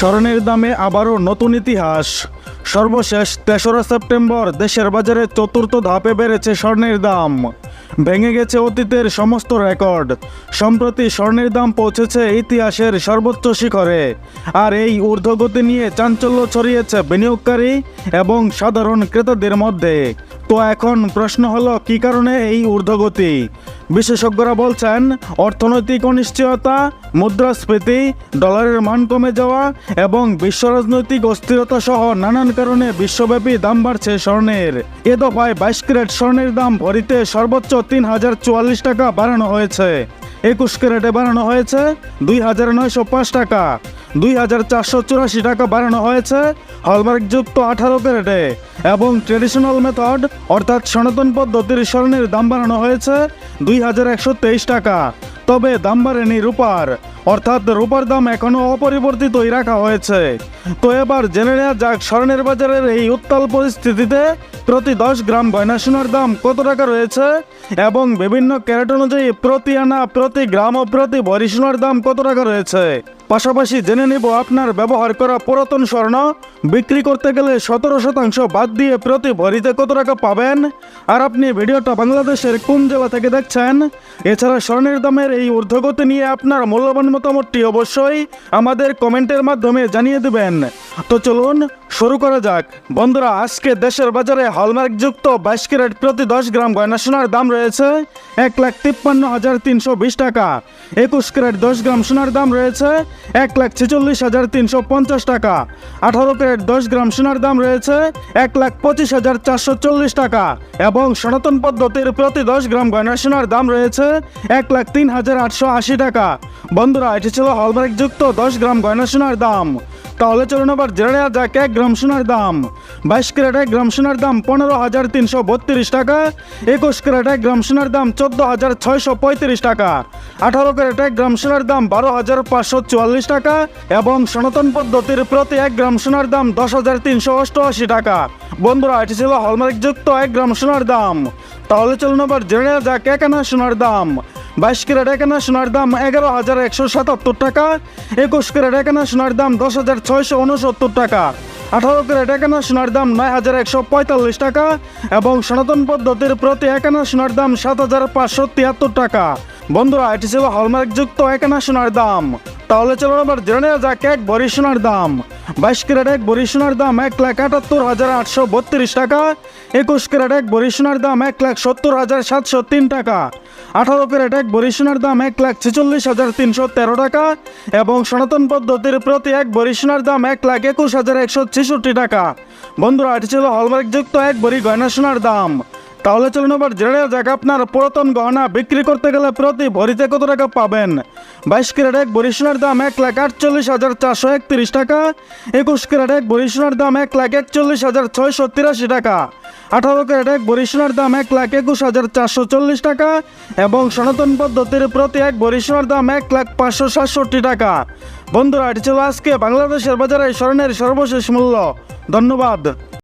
স্বর্ণের দামে আবারও নতুন ইতিহাস। সর্বশেষ তেসরা সেপ্টেম্বর দেশের বাজারে চতুর্থ ধাপে বেড়েছে স্বর্ণের দাম। ভেঙে গেছে অতীতের সমস্ত রেকর্ড। সম্প্রতি স্বর্ণের দাম পৌঁছেছে ইতিহাসের সর্বোচ্চ শিখরে। আর এই ঊর্ধ্বগতি নিয়ে চাঞ্চল্য ছড়িয়েছে বিনিয়োগকারী এবং সাধারণ ক্রেতাদের মধ্যে। তো এখন প্রশ্ন হলো, কী কারণে এই ঊর্ধ্বগতি? বিশেষজ্ঞরা বলছেন, অর্থনৈতিক অনিশ্চয়তা, মুদ্রাস্ফীতি, ডলারের মান কমে যাওয়া এবং বিশ্ব রাজনৈতিক অস্থিরতা সহ নানান কারণে বিশ্বব্যাপী দাম বাড়ছে স্বর্ণের। এ দফায় বাইশ ক্যারেট স্বর্ণের দাম ভরিতে সর্বোচ্চ তিন হাজার চুয়াল্লিশ টাকা বাড়ানো হয়েছে। একুশ ক্যারেটে বাড়ানো হয়েছে দুই হাজার নয়শো পাঁচ টাকা। দুই হাজার চারশো চুরাশি টাকা বাড়ানো হয়েছে হলমার্কযুক্ত আঠারো ক্যারেটে এবং ট্রেডিশনাল মেথড অর্থাৎ সনাতন পদ্ধতির স্বর্ণের দাম বাড়ানো হয়েছে দুই হাজার একশো তেইশ টাকা। তবে দাম বাড়েনি রূপার, অর্থাৎ রূপার দাম এখনও অপরিবর্তিতই রাখা হয়েছে। তো এবার জেনে নেওয়া যাক স্বর্ণের বাজারের এই উত্তাল পরিস্থিতিতে প্রতি দশ গ্রাম গয়না সোনার দাম কত টাকা রয়েছে এবং বিভিন্ন ক্যারেট অনুযায়ী প্রতি আনা, প্রতি গ্রাম ও প্রতি ভরি সোনার দাম কত টাকা রয়েছে? পাশাপাশি জেনে নিব আপনার ব্যবহার করা পুরাতন স্বর্ণ। বিক্রি করতে গেলে সতেরো শতাংশ বাদ দিয়ে প্রতি ভরিতে কত টাকা পাবেন? আর আপনি ভিডিওটা বাংলাদেশের কোন জেলা থেকে দেখছেন? এছাড়া স্বর্ণের দামের এই ঊর্ধ্বগতি নিয়ে আপনার মূল্যবান মতামতটি অবশ্যই আমাদের কমেন্টের মাধ্যমে জানিয়ে দেবেন। তো চলুন শুরু করা যাক। বন্ধুরা, আজকে দেশের বাজারে হলমার্কযুক্ত বাইশ ক্যারেট প্রতি দশ গ্রাম গয়না সোনার দাম রয়েছে এক লাখ তিপ্পান্ন হাজার তিনশো বিশ টাকা। একুশ ক্যারেট দশ গ্রাম সোনার দাম রয়েছে এক লাখ ছেচল্লিশ হাজার তিনশো পঞ্চাশ টাকা। আঠারো ক্যারেট দশ গ্রাম সোনার দাম রয়েছে এক লাখ পঁচিশ হাজার চারশো চল্লিশ টাকা এবং সনাতন পদ্ধতির প্রতি দশ গ্রাম গয়না সোনার দাম রয়েছে এক লাখ তিন হাজার আটশো আশি টাকা। বন্ধুরা, এটি ছিল হলমার্কযুক্ত দশ গ্রাম গয়না সোনার দাম। তাহলে চলুন আবার জেনে নেওয়া যাক এক গ্রাম সোনার দাম। বাইশ ক্যারেট এক গ্রাম সোনার দাম পনেরো হাজার তিনশো বত্রিশ টাকা। একুশ ক্যারেট এক গ্রাম সোনার দাম চোদ্দ হাজার ছয়শো পঁয়ত্রিশ টাকা। আঠারো ক্যারেট এক গ্রাম সোনার দাম বারো হাজার পাঁচশো চুয়াল্লিশ টাকা এবং সনাতন পদ্ধতির প্রতি এক গ্রাম সোনার দাম দশ হাজার তিনশো অষ্টআশি টাকা। বন্ধুরা, এটি ছিল হলমার্কযুক্ত এক গ্রাম সোনার দাম। তাহলে চলুন আবার জেনে নেওয়া যাক এক আনা সোনার দাম। বাইশ ক্যারেট একানা সোনার দাম এগারো হাজার একশো সাতাত্তর টাকা। একুশ ক্যারেট একানা সোনার দাম দশ হাজার ছয়শো উনসত্তর টাকা। আঠারো ক্যারেট একানা সোনার দাম নয় হাজার একশো পঁয়তাল্লিশ টাকা এবং সনাতন পদ্ধতির প্রতি একানা সোনার দাম সাত হাজার পাঁচশো তিয়াত্তর টাকা। বন্ধুরা, এটি ছিল হলমার্কযুক্ত একানা সোনার দাম। তাহলে চলুন আবার জেনে নেওয়া যাক এক বড়ি সোনার দাম। বাইশ ক্যারেট এক বড়ি সোনার দাম এক লাখ আটাত্তর হাজার আটশো বত্রিশ টাকা। একুশ ক্যারেট এক বড়ি সোনার দাম এক লাখ সত্তর হাজার সাতশো তিন টাকা। আঠারো ক্যারেট এক বড়ি সোনার দাম এক লাখ ছেচল্লিশ হাজার তিনশো তেরো টাকা এবং সনাতন পদ্ধতির প্রতি এক বড়ি সোনার দাম এক লাখ একুশ হাজার একশো ছেষট্টি টাকা। বন্ধুরা, এটি ছিল হলমার্কযুক্ত এক বড়ি গয়না সোনার দাম। তাহলে চলুন আবার জেনে যাক আপনার পুরাতন গহনা বিক্রি করতে গেলে প্রতি ভরিতে কত টাকা পাবেন। বাইশ ক্যারেট এক ভরি সোনার দাম এক লাখ আটচল্লিশ হাজার চারশো একত্রিশ টাকা। একুশ ক্যারেট এক ভরি সোনার দাম এক লাখ একচল্লিশ হাজার ছয়শো তিরাশি টাকা। আঠারো ক্যারেট এক ভরি সোনার দাম এক লাখ একুশ হাজার চারশো চল্লিশ টাকা এবং সনাতন পদ্ধতির প্রতি এক ভরি সোনার দাম এক লাখ পাঁচশো সাতষট্টি টাকা। বন্ধুরা, এটি ছিল আজকে বাংলাদেশের বাজারে স্বর্ণের সর্বশেষ মূল্য। ধন্যবাদ।